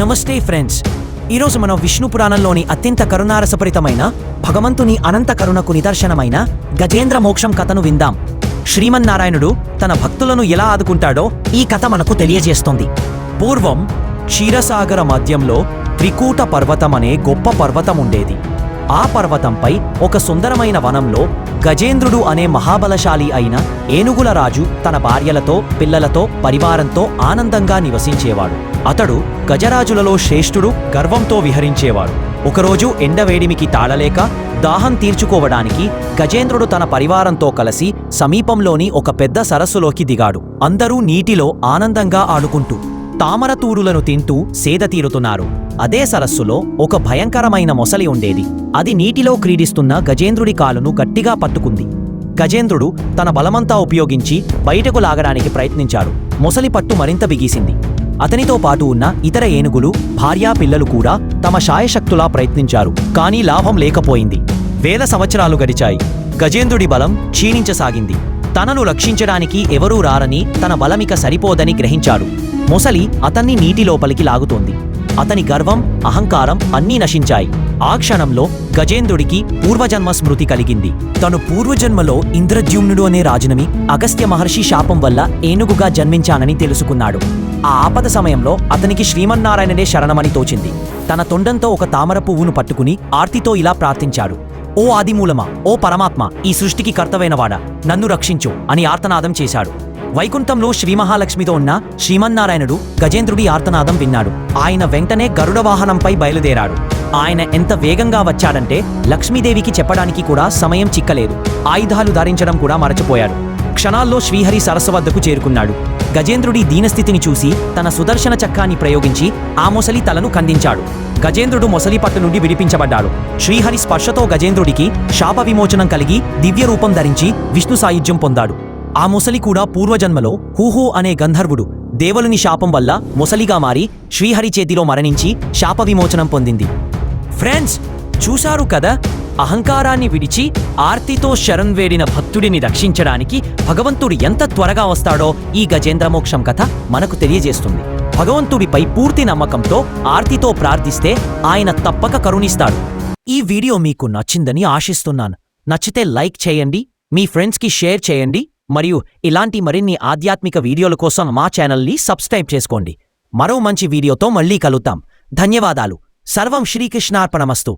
నమస్తే ఫ్రెండ్స్. ఈరోజు మనం విష్ణు పురాణంలోని అత్యంత కరుణారసపరితమైన భగవంతుని అనంత కరుణకు నిదర్శనమైన గజేంద్ర మోక్షం కథను విందాం. శ్రీమన్నారాయణుడు తన భక్తులను ఎలా ఆదుకుంటాడో ఈ కథ మనకు తెలియజేస్తోంది. పూర్వం క్షీరసాగర మధ్యంలో త్రికూట పర్వతం అనే గొప్ప పర్వతం ఉండేది ఆ పర్వతంపై ఒక సుందరమైన వనంలో గజేంద్రుడు అనే మహాబలశాలి అయిన ఏనుగుల రాజు తన భార్యలతో పిల్లలతో పరివారంతో ఆనందంగా నివసించేవాడు. అతడు గజరాజులలో శ్రేష్ఠుడు గర్వంతో విహరించేవాడు. ఒకరోజు ఎండవేడిమికి తాళలేక దాహం తీర్చుకోవడానికి గజేంద్రుడు తన పరివారంతో కలిసి సమీపంలోని ఒక పెద్ద సరస్సులోకి దిగాడు. అందరూ నీటిలో ఆనందంగా ఆడుకుంటూ తామరతూరులను తింటూ సేద తీరుతున్నారు. అదే సరస్సులో ఒక భయంకరమైన మొసలి ఉండేది. అది నీటిలో క్రీడిస్తున్న గజేంద్రుడి కాలును గట్టిగా పట్టుకుంది. గజేంద్రుడు తన బలమంతా ఉపయోగించి బయటకు లాగడానికి ప్రయత్నించాడు. మొసలి పట్టు మరింత బిగీసింది. అతనితో పాటు ఉన్న ఇతర ఏనుగులు భార్యా పిల్లలు కూడా తమ శాయశక్తులా ప్రయత్నించారు. కానీ లాభం లేకపోయింది. వేల సంవత్సరాలు గడిచాయి. గజేంద్రుడి బలం క్షీణించసాగింది. తనను రక్షించడానికి ఎవరూ రారని తన బలమిక సరిపోదని గ్రహించాడు. మొసలి అతన్ని నీటి లోపలికి లాగుతోంది. అతని గర్వం అహంకారం అన్నీ నశించాయి. ఆ క్షణంలో గజేంద్రుడికి పూర్వజన్మ స్మృతి కలిగింది. తను పూర్వజన్మలో ఇంద్రద్యుమ్నుడు అనే రాజునమి అగస్త్య మహర్షి శాపం వల్ల ఏనుగుగా జన్మించానని తెలుసుకున్నాడు. ఆ ఆపద సమయంలో అతనికి శ్రీమన్నారాయణనే శరణమని తోచింది. తన తొండంతో ఒక తామర పువ్వును పట్టుకుని ఆర్తితో ఇలా ప్రార్థించాడు. ఓ ఆదిమూలమా ఓ పరమాత్మ ఈ సృష్టికి కర్తవైనవాడా నన్ను రక్షించు అని ఆర్తనాదం చేశాడు. వైకుంఠంలో శ్రీమహాలక్ష్మితో ఉన్న శ్రీమన్నారాయణుడు గజేంద్రుడి ఆర్తనాదం విన్నాడు. ఆయన వెంటనే గరుడ వాహనంపై బయలుదేరాడు. ఆయన ఎంత వేగంగా వచ్చాడంటే లక్ష్మీదేవికి చెప్పడానికి కూడా సమయం చిక్కలేదు. ఆయుధాలు ధరించడం కూడా మరచిపోయాడు. క్షణాల్లో శ్రీహరి సరస్సు వద్దకు చేరుకున్నాడు. గజేంద్రుడి దీనస్థితిని చూసి తన సుదర్శన చక్రాన్ని ప్రయోగించి ఆ మొసలి తలను ఖండించాడు గజేంద్రుడు మొసలి పట్టు నుండి విడిపించబడ్డాడు. శ్రీహరి స్పర్శతో గజేంద్రుడికి శాప విమోచనం కలిగి దివ్య రూపం ధరించి విష్ణు సాయుధ్యం పొందాడు. ఆ మొసలి కూడా పూర్వజన్మలో హూహూ అనే గంధర్వుడు. దేవులుని శాపం వల్ల మొసలిగా మారి శ్రీహరి చేతిలో మరణించి శాప విమోచనం పొందింది. ఫ్రెండ్స్ చూశారు కదా? అహంకారాన్ని విడిచి ఆర్తితో శరణ్ వేడిన భక్తుడిని రక్షించడానికి భగవంతుడు ఎంత త్వరగా వస్తాడో ఈ గజేంద్రమోక్షం కథ మనకు తెలియజేస్తుంది. భగవంతుడిపై పూర్తి నమ్మకంతో ఆర్తితో ప్రార్థిస్తే ఆయన తప్పక కరుణిస్తాడు. ఈ వీడియో మీకు నచ్చిందని ఆశిస్తున్నాను. నచ్చితే లైక్ చేయండి మీ ఫ్రెండ్స్కి షేర్ చేయండి. మరియు ఇలాంటి మరిన్ని ఆధ్యాత్మిక వీడియోల కోసం మా ఛానల్ని సబ్స్క్రైబ్ చేసుకోండి. మరో మంచి వీడియోతో మళ్ళీ కలుద్దాం. ధన్యవాదాలు. సర్వం శ్రీకృష్ణార్పణమస్తు.